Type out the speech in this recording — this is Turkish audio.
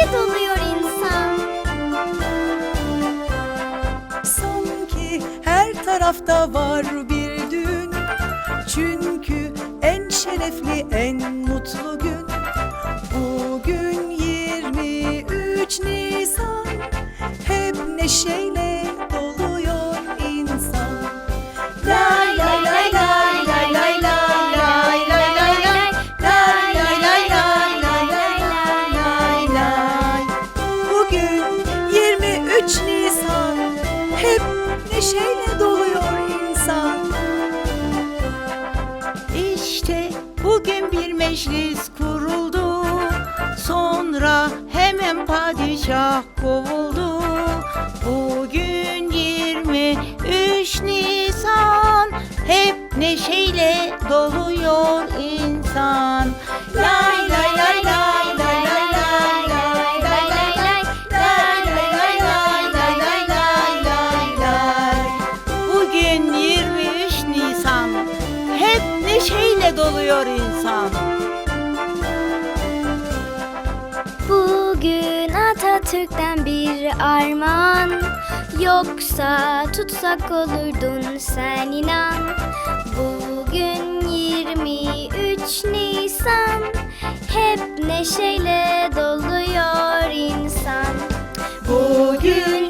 neşeyle doluyor insan. Sanki her tarafta var bir dün. Çünkü en şerefli, en mutlu gün. Bugün 23 Nisan. Hep neşeyle neşeyle doluyor insan. İşte bugün bir meclis kuruldu. Sonra hemen padişah kovuldu. Bugün 23 Nisan. Hep neşeyle doluyor insan Atatürk'ten bir armağan. Yoksa tutsak olurdun sen inan. Bugün 23 Nisan. Hep neşeyle doluyor insan. Bugün